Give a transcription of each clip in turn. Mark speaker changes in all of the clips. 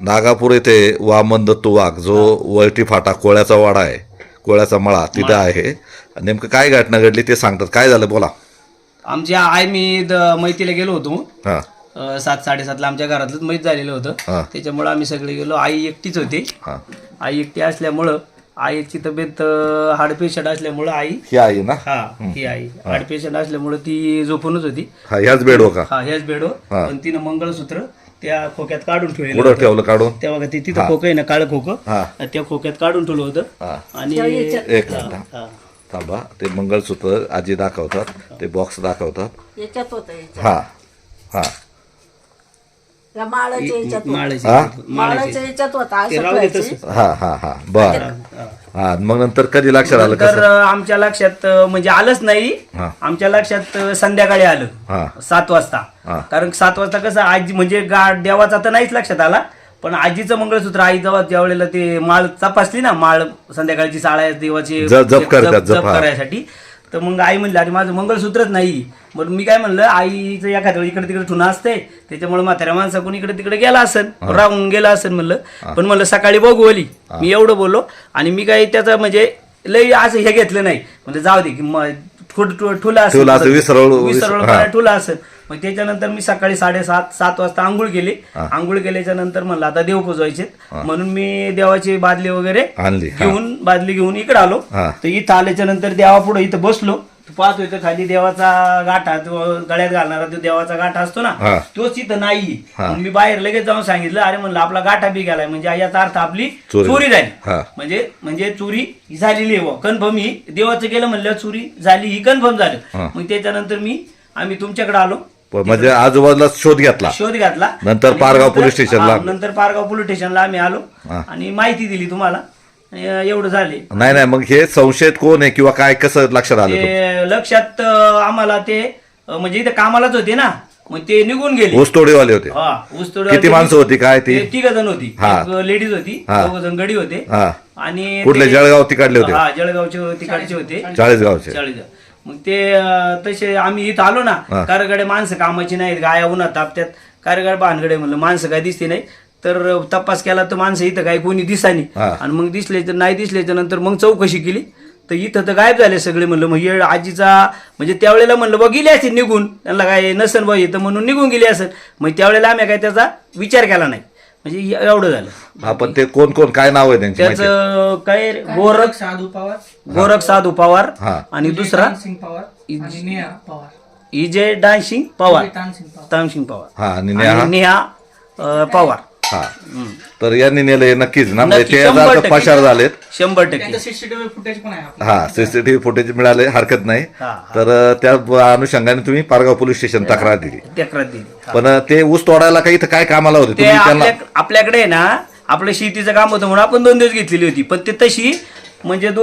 Speaker 1: नागापूर येथे वामन दत्तू वाघ जो वळटी फाटा कोळ्याचा वाडा आहे कोळ्याचा मळा तिथं आहे. नेमकं काय घटना घडली ते सांगतात. काय झालं? बोला.
Speaker 2: आमची आई मी द- मैतीला गेलो होतो.
Speaker 1: हां.
Speaker 2: अ, सात साडेसातला आमच्या घरातलंच मैत झालेलं होतं. त्याच्यामुळे आम्ही सगळे गेलो. आई एकटीच होती.
Speaker 1: हां.
Speaker 2: आई एकटी असल्यामुळं आईची तब्येत अ, हार्ट पेशंट असल्यामुळं आई
Speaker 1: ही आहे ना?
Speaker 2: हा ही आई. हार्ट पेशंट असल्यामुळं ती झोपूनच होती.
Speaker 1: हा ह्याच बेडवर का?
Speaker 2: हा ह्याच बेडवर.
Speaker 1: हा.
Speaker 2: पण तिनं मंगळसूत्र त्या खोक्यात काढून होतं.
Speaker 1: ठेवलं काढून?
Speaker 2: तेव्हा ते तिथं खोकं आहे ना काळं खोकं?
Speaker 1: हा.
Speaker 2: त्या खोक्यात काढून ठेवलं होतं.
Speaker 1: हा.
Speaker 2: आणि
Speaker 1: एक मिनिट हा.
Speaker 2: हा.
Speaker 1: थांबा. ते मंगळसूत्र आजी दाखवतात ते बॉक्स दाखवतात.
Speaker 3: याच्यात होतं याच्यात.
Speaker 1: हा. हा.
Speaker 3: माळाच्या होतं.
Speaker 1: हा?
Speaker 3: माळाच्या होता असं.
Speaker 1: हा हा हा बर
Speaker 2: हा.
Speaker 1: हा मग नंतर कधी लक्षात आलं
Speaker 2: तर
Speaker 1: कसं
Speaker 2: आमच्या लक्षात अ, म्हणजे आलंच नाही
Speaker 1: हा
Speaker 2: आमच्या लक्षात अ, संध्याकाळी आलं
Speaker 1: हा
Speaker 2: सात वाजता
Speaker 1: हा.
Speaker 2: कारण सात वाजता कसं आजी म्हणजे गा देवाचा तर नाहीच लक्षात आला पण आजीचं मंगळसूत्र आई जेव्हा ज्या वेळेला ते माळ तपासली ना माळ संध्याकाळची साळ्या देवाची
Speaker 1: जप करतात, जप,
Speaker 2: जप
Speaker 1: हा.
Speaker 2: करायसाठी तर मग आई म्हणली अरे माझं मंगळसूत्रच नाही. मग मी काय म्हणलं आईचं एखाद्या वेळी इकडे तिकडे ठुना असते त्याच्यामुळे म्हाताऱ्या माणसा कोणी इकडे तिकडे गेला असेल राहून गेला असेल म्हणलं. पण म्हणलं सकाळी बघू ओली मी एवढं बोललो आणि मी काही त्याचं म्हणजे लई असं हे घेतलं नाही. म्हणजे जाऊ दे की म- ठुल ठुल- ठुला असेल
Speaker 1: हा.
Speaker 2: ठुला असेल. मग त्याच्यानंतर मी सकाळी साडेसात सात वाजता आंघोळ केली. आंघोळ केल्याच्यानंतर म्हणलं आता देव पुजवायचे म्हणून मी देवाची बादली वगैरे. घेऊन बादली घेऊन इकडे आलो. तर इथं आल्याच्यानंतर देवापुढे इथं बसलो. तर पाहतो इथं खाली देवाचा गाठा तो गळ्यात घालणारा तो देवाचा गाठा असतो ना. तोच इथं नाही
Speaker 1: हा.
Speaker 2: मग मी बाहेर लगेच जाऊन सांगितलं अरे म्हणलं आपला गाठा बी गेलाय म्हणजे याचा अर्थ आपली
Speaker 1: चोरी.
Speaker 2: चोरी झाली
Speaker 1: हा.
Speaker 2: म्हणजे म्हणजे चोरी झालेली आहे कन्फर्म ही देवाचं गेलं म्हणलं चोरी झाली ही कन्फर्म
Speaker 1: हा.
Speaker 2: झालं मग त्याच्यानंतर मी आम्ही तुमच्याकडे आलो
Speaker 1: प- म्हणजे आजूबाजूला शोध घेतला
Speaker 2: शोध घातला
Speaker 1: नंतर
Speaker 2: आणि
Speaker 1: पारगाव पोलीस स्टेशनला.
Speaker 2: हा, नंतर पारगाव पोलीस स्टेशनला आम्ही आलो
Speaker 1: हा.
Speaker 2: आणि माहिती दिली तुम्हाला एवढं झाले.
Speaker 1: नाही नाही मग हे संशयित कोण आहे किंवा काय कसं लक्षात आलं तुमचं?
Speaker 2: ते लक्षात अं, आम्हाला ते अं, म्हणजे इथे कामालाच होते ना मग ते निघून गेले.
Speaker 1: ऊसतोडीवाले होते.
Speaker 2: हा
Speaker 1: किती माणसं होती काय ती?
Speaker 2: तिघ जण होती.
Speaker 1: हा.
Speaker 2: लेडीज होती
Speaker 1: हा.
Speaker 2: दोघ जण गडी होते.
Speaker 1: हा.
Speaker 2: आणि
Speaker 1: कुठले
Speaker 2: ते-
Speaker 1: जळगाव तिकडले होते?
Speaker 2: हा जळगावचे तिकडचे होते.
Speaker 1: चाळीस गावचे
Speaker 2: चाळीसगाव. मग ते अं, तसे आम्ही इथं आलो ना
Speaker 1: हा.
Speaker 2: कारगडे माणसं कामाची नाहीत गाया उन्हात तापत्यात. कारगड भानगडे म्हणलं माणसं काय दिसते नाही. तर तपास केला तर माणसं इथं काही कोणी दिसानी
Speaker 1: हा.
Speaker 2: आणि मग दिसले तर नाही दिसल्याच्या नंतर मग चौकशी केली. तर इथं तर गायब झाले सगळे म्हणलं मग हे आजीचा म्हणजे त्यावेळेला म्हणलं बा गेले असतील निघून. त्यांना काय नसन बा येतं म्हणून निघून गेले असेल. मग त्यावेळेला आम्ही काय त्याचा विचार केला नाही. म्हणजे हे- एवढं झालं.
Speaker 1: हा पण ते कोण कोण काय नाव आहे त्यांची माहिती? आहे?
Speaker 2: त्याचं काय गोरख
Speaker 4: साधू पवार.
Speaker 2: गोरख साधू पवार
Speaker 1: हा.
Speaker 2: आणि दुसरा?
Speaker 4: सिंग पवार आणि नेहा पवार.
Speaker 2: इजे डान्सिंग पवार.
Speaker 4: तानसिंग पवार.
Speaker 2: तानसिंग पवार.
Speaker 1: हा आणि नेहा?
Speaker 2: आणि नेहा अं, पवार.
Speaker 1: हा. तर यांनी नेलं हे नक्कीच ना. म्हणजे ते
Speaker 2: शंभर
Speaker 1: आता
Speaker 2: टक्के.
Speaker 1: पसार झालेत.
Speaker 2: शंभर टक्के.
Speaker 4: त्यांचं सीसीटीव्ही फुटेज पण आहे आपलं.
Speaker 1: हा सीसीटीव्ही फुटेज मिळाले हरकत नाही. तर अ, त्या ब- अनुषंगाने तुम्ही पारगाव पोलीस स्टेशन तक्रार दिली.
Speaker 2: तक्रार दिली.
Speaker 1: पण अ, ते ऊस तोडायला काही इथं काय कामाला होते?
Speaker 2: ते
Speaker 1: तुम्ही त्यांना
Speaker 2: आपल्या आपल्याकडे आहे ना आपलं शेतीचं काम होतं म्हणून आपण दोन दिवस घेतलेली होती. पण ते तशी म्हणजे दो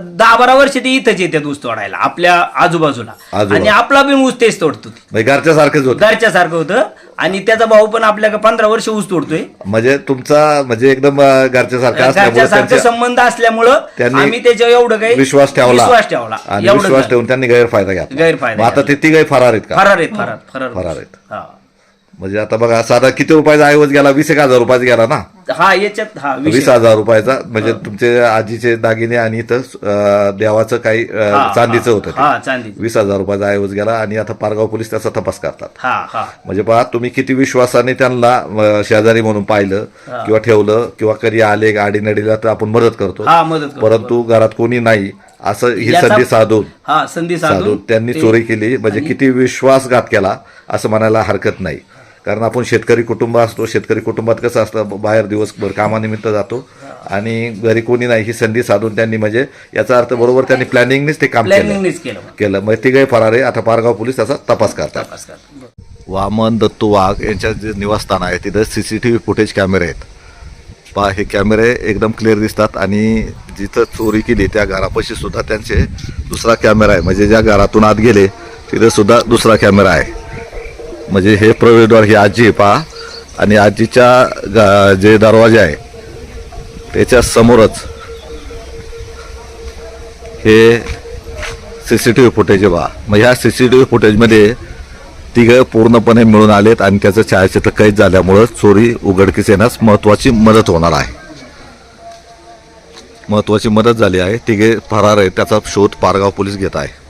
Speaker 2: दहा बारा वर्ष ते इथंच येतात ऊस तोडायला आपल्या आजूबाजूला.
Speaker 1: आजूबाजू.
Speaker 2: आणि आपला पण ऊस तेच तोडतो. ती.
Speaker 1: म्हणजे घरच्या सारखंच होतं.
Speaker 2: घरच्या सारखं होतं. आणि त्याचा भाऊ पण आपल्याकडे पंधरा वर्ष ऊस तोडतोय.
Speaker 1: म्हणजे तुमचा म्हणजे एकदम घरच्या सारखं असल्यामुळे
Speaker 2: घरच्या सारखं
Speaker 1: त्यांच्या
Speaker 2: संबंध असल्यामुळं
Speaker 1: त्यांनी
Speaker 2: आम्ही त्याच्यावर एवढं काही
Speaker 1: विश्वास ठेवला.
Speaker 2: विश्वास ठेवला.
Speaker 1: आणि
Speaker 2: एवढं
Speaker 1: विश्वास. ठेवून त्यांनी गैरफायदा घेतला.
Speaker 2: गैरफायदा
Speaker 1: मग आता ते तिघही फरार आहेत का?
Speaker 2: फरार आहेत फरार फरार
Speaker 1: फरार आहेत.
Speaker 2: हा.
Speaker 1: म्हणजे आता बघा साधा किती रुपयाचा ऐवज गेला? वीस एक हजार रुपयाचा गेला ना?
Speaker 2: हा याच्यात हा
Speaker 1: वीस हजार. रुपयाचा. म्हणजे तुमचे आजीचे दागिने आणि इथं अ, देवाचं काही अ, चांदीचं होतं ते.
Speaker 2: हा चांदी
Speaker 1: वीस हजार रुपयाचा ऐवज गेला आणि आता पारगाव पोलीस त्याचा तपास करतात.
Speaker 2: हा हा.
Speaker 1: म्हणजे पहा तुम्ही किती विश्वासाने त्यांना अ, शेजारी म्हणून पाहिलं किंवा ठेवलं किंवा कधी आले गाडी नडीला तर आपण मदत करतो.
Speaker 2: हा मदत करतो.
Speaker 1: परंतु घरात कोणी नाही. असं ही
Speaker 2: याचा-
Speaker 1: संधी साधून.
Speaker 2: हा संधी
Speaker 1: साधून.
Speaker 2: साधून
Speaker 1: त्यांनी चोरी केली. म्हणजे किती विश्वासघात केला असं म्हणायला हरकत नाही. कारण आपण शेतकरी कुटुंब असतो शेतकरी कुटुंबात कसं असतं बाहेर दिवसभर कामानिमित्त जातो आणि घरी कोणी नाही ही संधी साधून त्यांनी म्हणजे याचा अर्थ बरोबर त्यांनी प्लॅनिंगनेच ते काम केलं.
Speaker 2: केलं
Speaker 1: केलं. मग तिघही फरार आहे आता पारगाव पोलीस त्याचा तपास करतात. वामन दत्तू वाघ यांच्या जे निवासस्थान आहे तिथं C C T V footage कॅमेरे आहेत. पहा हे कॅमेरे एकदम क्लिअर दिसतात आणि जिथं चोरी केली त्या घरापाशी सुद्धा त्यांचे दुसरा कॅमेरा आहे. म्हणजे ज्या घरातून आत गेले तिथे सुद्धा दुसरा कॅमेरा आहे. म्हणजे हे प्रवेशद्वार ही आजी आहे पहा. आणि आजीच्या जे दरवाजे आहे त्याच्या समोरच हे C C T V footage आहे पहा. मग ह्या सी सी टी व्ही फुटेजमध्ये तिघं पूर्णपणे मिळून आलेत आणि त्याचं छायाचित्र कैद झाल्यामुळं चोरी उघडकीस येण्यास महत्त्वाची मदत होणार आहे. महत्त्वाची मदत झाली आहे. तिघे फरार आहेत त्याचा शोध पारगाव पोलीस घेत आहे.